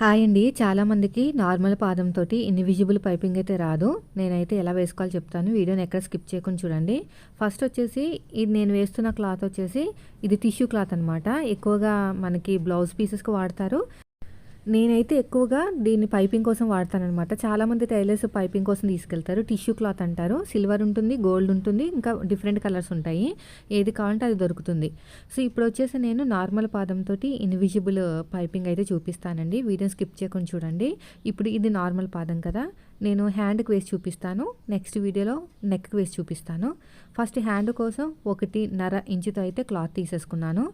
Hi అండి. చాలామందికి normal పాదంతో invisible piping అయితే రాదు. నేనైతే ఎలా వేసుకోవాలో చెప్తాను. వీడియోని ఎక్కడ స్కిప్ చేయకుండా చూడండి. ఫస్ట్ వచ్చేసి ఇది నేను వేస్తున్న క్లాత్ వచ్చేసి ఇది టిష్యూ క్లాత్ అనమాట ఎక్కువగా మనకి బ్లౌజ్ పీసెస్కి వాడతారు. నేనైతే ఎక్కువగా దీన్ని పైపింగ్ కోసం వాడతానమాట చాలామంది టైలర్స్ పైపింగ్ కోసం తీసుకెళ్తారు. టిష్యూ క్లాత్ అంటారు. సిల్వర్ ఉంటుంది గోల్డ్ ఉంటుంది ఇంకా డిఫరెంట్ కలర్స్ ఉంటాయి. ఏది కావాలంటే అది దొరుకుతుంది. సో ఇప్పుడు వచ్చేసి నేను నార్మల్ పాదంతో ఇన్విజిబుల్ పైపింగ్ అయితే చూపిస్తానండి. వీడియో స్కిప్ చేయకుండా చూడండి. ఇప్పుడు ఇది నార్మల్ పాదం కదా. నేను హ్యాండ్కి వేసి చూపిస్తాను. నెక్స్ట్ వీడియోలో నెక్కి వేసి చూపిస్తాను. ఫస్ట్ హ్యాండ్ కోసం ఒకటి నర ఇంచుతో అయితే క్లాత్ తీసేసుకున్నాను.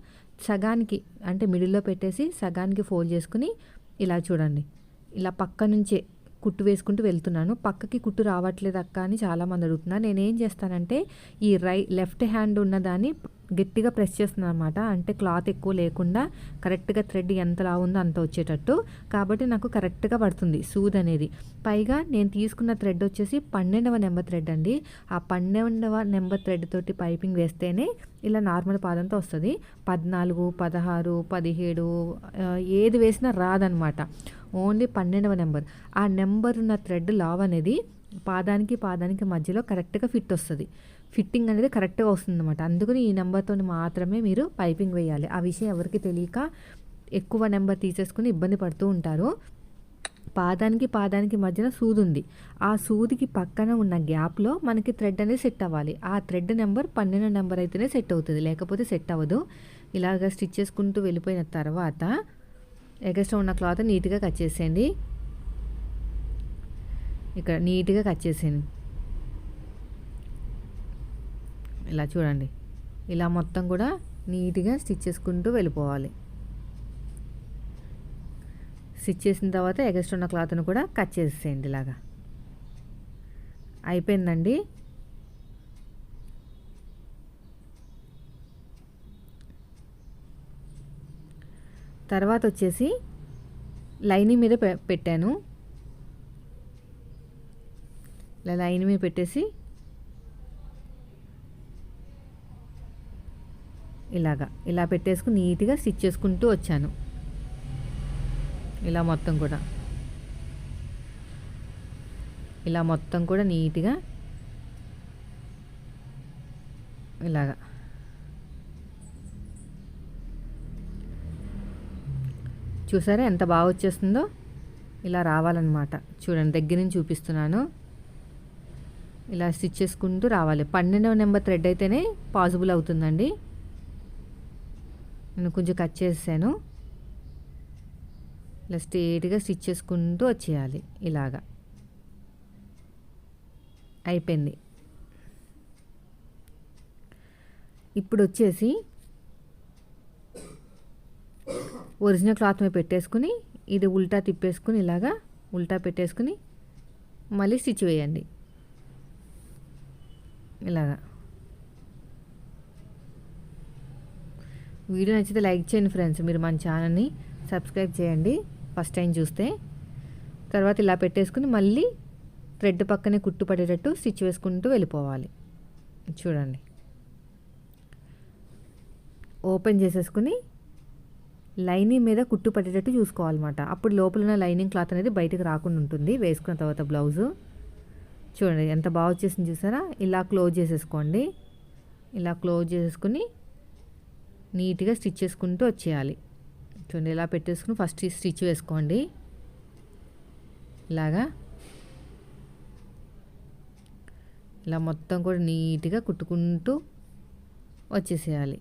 సగానికి అంటే మిడిల్లో పెట్టేసి సగానికి ఫోల్డ్ చేసుకుని ఇలా చూడండి. ఇలా పక్క నుంచే కుట్టు వేసుకుంటూ వెళ్తున్నాను. పక్కకి కుట్టు రావట్లేదు అక్క అని చాలామంది అడుగుతున్నారు. నేనేం చేస్తానంటే ఈ రై లెఫ్ట్ హ్యాండ్ ఉన్నదాన్ని గట్టిగా ప్రెస్ చేస్తున్నాను అనమాట అంటే క్లాత్ ఎక్కువ లేకుండా కరెక్ట్గా థ్రెడ్ ఎంతలా ఉందో అంత వచ్చేటట్టు. కాబట్టి నాకు కరెక్ట్గా పడుతుంది సూద్ అనేది. పైగా నేను తీసుకున్న థ్రెడ్ వచ్చేసి పన్నెండవ నెంబర్ థ్రెడ్ అండి. ఆ పన్నెండవ నెంబర్ థ్రెడ్ తోటి పైపింగ్ వేస్తేనే ఇలా నార్మల్ పాదంతో వస్తుంది. పద్నాలుగు పదహారు పదిహేడు ఏది వేసినా రాదనమాట ఓన్లీ పన్నెండవ నెంబర్. ఆ నెంబర్ ఉన్న థ్రెడ్ లావ్ అనేది పాదానికి పాదానికి మధ్యలో కరెక్ట్గా ఫిట్ వస్తుంది. ఫిట్టింగ్ అనేది కరెక్ట్గా వస్తుంది అనమాట అందుకని ఈ నెంబర్తో మాత్రమే మీరు పైపింగ్ వేయాలి. ఆ విషయం ఎవరికి తెలియక ఎక్కువ నెంబర్ తీసేసుకుని ఇబ్బంది పడుతూ ఉంటారు. పాదానికి పాదానికి మధ్యన సూది ఉంది. ఆ సూదికి పక్కన ఉన్న గ్యాప్లో మనకి థ్రెడ్ అనేది సెట్ అవ్వాలి. ఆ థ్రెడ్ నెంబర్ పన్నెండు నెంబర్ అయితేనే సెట్ అవుతుంది. లేకపోతే సెట్ అవ్వదు. ఇలాగ స్టిచ్ చేసుకుంటూ వెళ్ళిపోయిన తర్వాత ఎగస్ట్రా ఉన్న క్లాత్ నీట్గా కట్ చేసేయండి. ఇక్కడ నీట్గా కట్ చేసేయండి. ఇలా చూడండి. ఇలా మొత్తం కూడా నీట్గా స్టిచ్ చేసుకుంటూ వెళ్ళిపోవాలి. స్టిచ్ చేసిన తర్వాత ఎగస్ట్ ఉన్న క్లాత్ను కూడా కట్ చేసేయండి ఇలాగా. అయిపోయిందండి. తర్వాత వచ్చేసి లైనింగ్ మీద పెట్టాను. ఇలా లైన్ మీద పెట్టేసి ఇలాగా. ఇలా పెట్టేసుకుని నీట్గా స్టిచ్ చేసుకుంటూ వచ్చాను. ఇలా మొత్తం కూడా. ఇలా మొత్తం కూడా నీట్గా ఇలాగా. చూసారా ఎంత బాగా వచ్చేస్తుందో? ఇలా రావాలన్నమాట. చూడండి దగ్గర నుంచి చూపిస్తున్నాను. ఇలా స్టిచ్ చేసుకుంటూ రావాలి. పన్నెండవ నెంబర్ థ్రెడ్ అయితేనే పాసిబుల్ అవుతుందండి. నేను కొంచెం కట్ చేసాను ఇలా స్ట్రేట్గా స్టిచ్ చేసుకుంటూ వచ్చేయాలి ఇలాగా. అయిపోయింది. ఇప్పుడు వచ్చేసి ఒరిజినల్ క్లాత్ మీద పెట్టేసుకుని ఇది ఉల్టా తిప్పేసుకుని ఇలాగా ఉల్టా పెట్టేసుకుని మళ్ళీ స్టిచ్ వేయండి. ఇలాగా. వీడియో నచ్చితే లైక్ చేయండి ఫ్రెండ్స్. మీరు మన ఛానల్ని సబ్స్క్రైబ్ చేయండి. ఫస్ట్ టైం చూస్తే. తర్వాత ఇలా పెట్టేసుకుని మళ్ళీ థ్రెడ్ పక్కనే కుట్టు పడేటట్టు స్టిచ్ వేసుకుంటూ వెళ్ళిపోవాలి. చూడండి. ఓపెన్ చేసేసుకుని లైనింగ్ మీద కుట్టు పట్టేటట్టు చూసుకోవాలన్నమాట. అప్పుడు లోపల ఉన్న లైనింగ్ క్లాత్ అనేది బయటకు రాకుండా ఉంటుంది. వేసుకున్న తర్వాత బ్లౌజు. చూడండి ఎంత బాగా వచ్చేసింది చూసారా? ఇలా క్లోజ్ చేసేసుకోండి. ఇలా క్లోజ్ చేసేసుకుని నీట్గా స్టిచ్ చేసుకుంటూ వచ్చేయాలి. చూడండి ఇలా పెట్టేసుకుని ఫస్ట్ స్టిచ్ వేసుకోండి. ఇలాగా. ఇలా మొత్తం కూడా నీట్గా కుట్టుకుంటూ వచ్చేసేయాలి.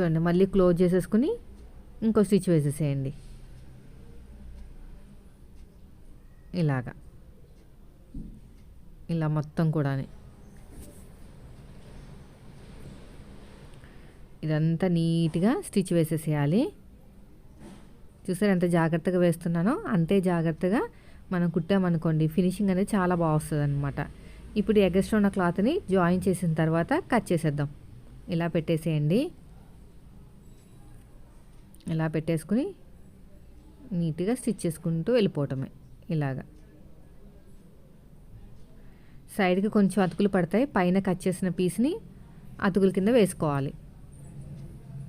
చూడండి మళ్ళీ క్లోజ్ చేసేసుకుని ఇంకో స్టిచ్ వేసేసేయండి. ఇలాగా. ఇలా మొత్తం కూడా ఇదంతా నీట్గా స్టిచ్ వేసేసేయాలి. చూసారు ఎంత జాగ్రత్తగా వేస్తున్నానో? అంతే జాగ్రత్తగా మనం కుట్టామనుకోండి ఫినిషింగ్ అనేది చాలా బాగా వస్తుంది అనమాట ఇప్పుడు ఎగస్ట్రా ఉన్న క్లాత్ని జాయిన్ చేసిన తర్వాత కట్ చేసేద్దాం. ఇలా పెట్టేసేయండి. ఇలా పెట్టేసుకుని నీట్గా స్టిచ్ చేసుకుంటూ వెళ్ళిపోవటమే ఇలాగా. సైడ్కి కొంచెం అతుకులు పడతాయి పైన కట్ చేసిన పీస్ని అతుకుల కింద వేసుకోవాలి.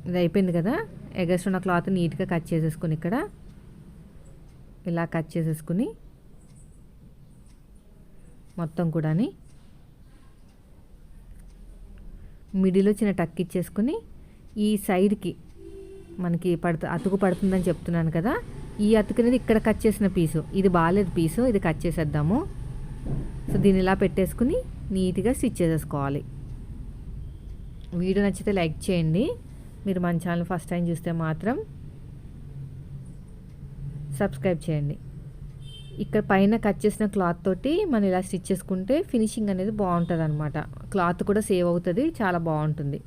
ఇది అయిపోయింది కదా? ఎగస్ట్ ఉన్న క్లాత్ నీట్గా కట్ చేసేసుకుని ఇక్కడ. ఇలా కట్ చేసేసుకుని మొత్తం కూడాని మిడిలో చిన్న టక్ ఇచ్చేసుకుని ఈ సైడ్కి మనకి పడుతు అతుకు పడుతుందని చెప్తున్నాను కదా? ఈ అతుకు అనేది ఇక్కడ కట్ చేసిన పీసు. ఇది బాగాలేదు పీసు ఇది కట్ చేసేద్దాము. సో దీన్ని ఇలా పెట్టేసుకుని నీట్గా స్టిచ్ చేసేసుకోవాలి. వీడియో నచ్చితే లైక్ చేయండి. మీరు మన ఛానల్ ఫస్ట్ టైం చూస్తే మాత్రం సబ్స్క్రైబ్ చేయండి. ఇక్కడ పైన కట్ చేసిన క్లాత్ తోటి మనం ఇలా స్టిచ్ చేసుకుంటే ఫినిషింగ్ అనేది బాగుంటుంది అనమాట క్లాత్ కూడా సేవ్ అవుతుంది చాలా బాగుంటుంది.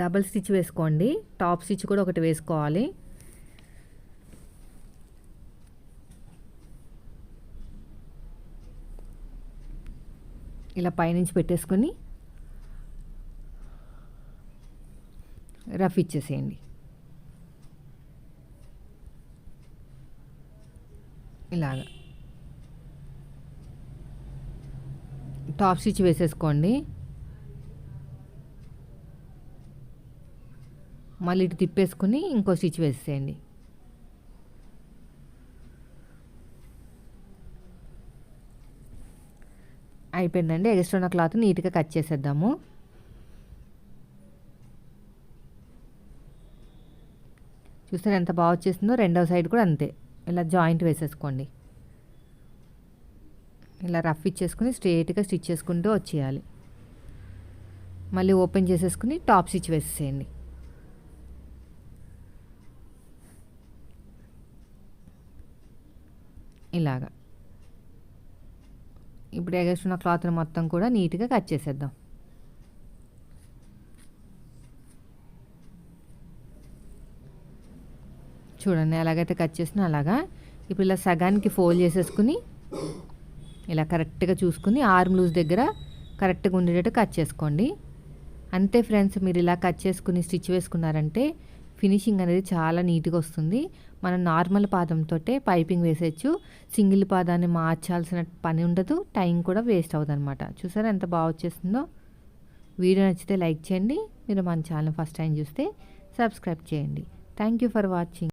డబల్ స్టిచ్ వేసుకోండి. టాప్ స్టిచ్ కూడా ఒకటి వేసుకోవాలి. ఇలా పైనుంచి పెట్టేసుకొని రఫ్ ఇచ్చేసేయండి. ఇలాగా. టాప్ స్టిచ్ వేసేసుకోండి. మళ్ళీ ఇటు తిప్పేసుకుని ఇంకో స్టిచ్ వేసేయండి అయిపోయిందండి. ఎక్స్ట్రా ఉన్న క్లాత్ నీట్గా కట్ చేసేద్దాము. చూస్తే ఎంత బాగా వచ్చేసిందో? రెండవ సైడ్ కూడా అంతే. ఇలా జాయింట్ వేసేసుకోండి. ఇలా రఫ్ ఇచ్చేసుకుని స్ట్రేట్గా స్టిచ్ చేసుకుంటూ వచ్చేయాలి. మళ్ళీ ఓపెన్ చేసేసుకుని టాప్ స్టిచ్ వేసేసేయండి. ఇలాగా. ఇప్పుడు ఎగేస్తున్న క్లాత్ని మొత్తం కూడా నీట్గా కట్ చేసేద్దాం. చూడండి ఎలాగైతే కట్ చేసినా అలాగా ఇప్పుడు ఇలా సగానికి ఫోల్డ్ చేసేసుకుని ఇలా కరెక్ట్గా చూసుకుని ఆర్మ్ లూజ్ దగ్గర కరెక్ట్గా ఉండేటట్టు కట్ చేసుకోండి. అంతే ఫ్రెండ్స్ మీరు ఇలా కట్ చేసుకుని స్టిచ్ వేసుకున్నారంటే ఫినిషింగ్ అనేది చాలా నీట్గా వస్తుంది. మనం నార్మల్ పాదంతో పైపింగ్ వేసేయచ్చు. సింగిల్ పాదాన్ని మార్చాల్సిన పని ఉండదు. టైం కూడా వేస్ట్ అవుతుంది అనమాట చూసారా ఎంత బాగా వచ్చేస్తుందో? వీడియో నచ్చితే లైక్ చేయండి. మీరు మన ఛానల్ ఫస్ట్ టైం చూస్తే సబ్స్క్రైబ్ చేయండి. Thank you for watching.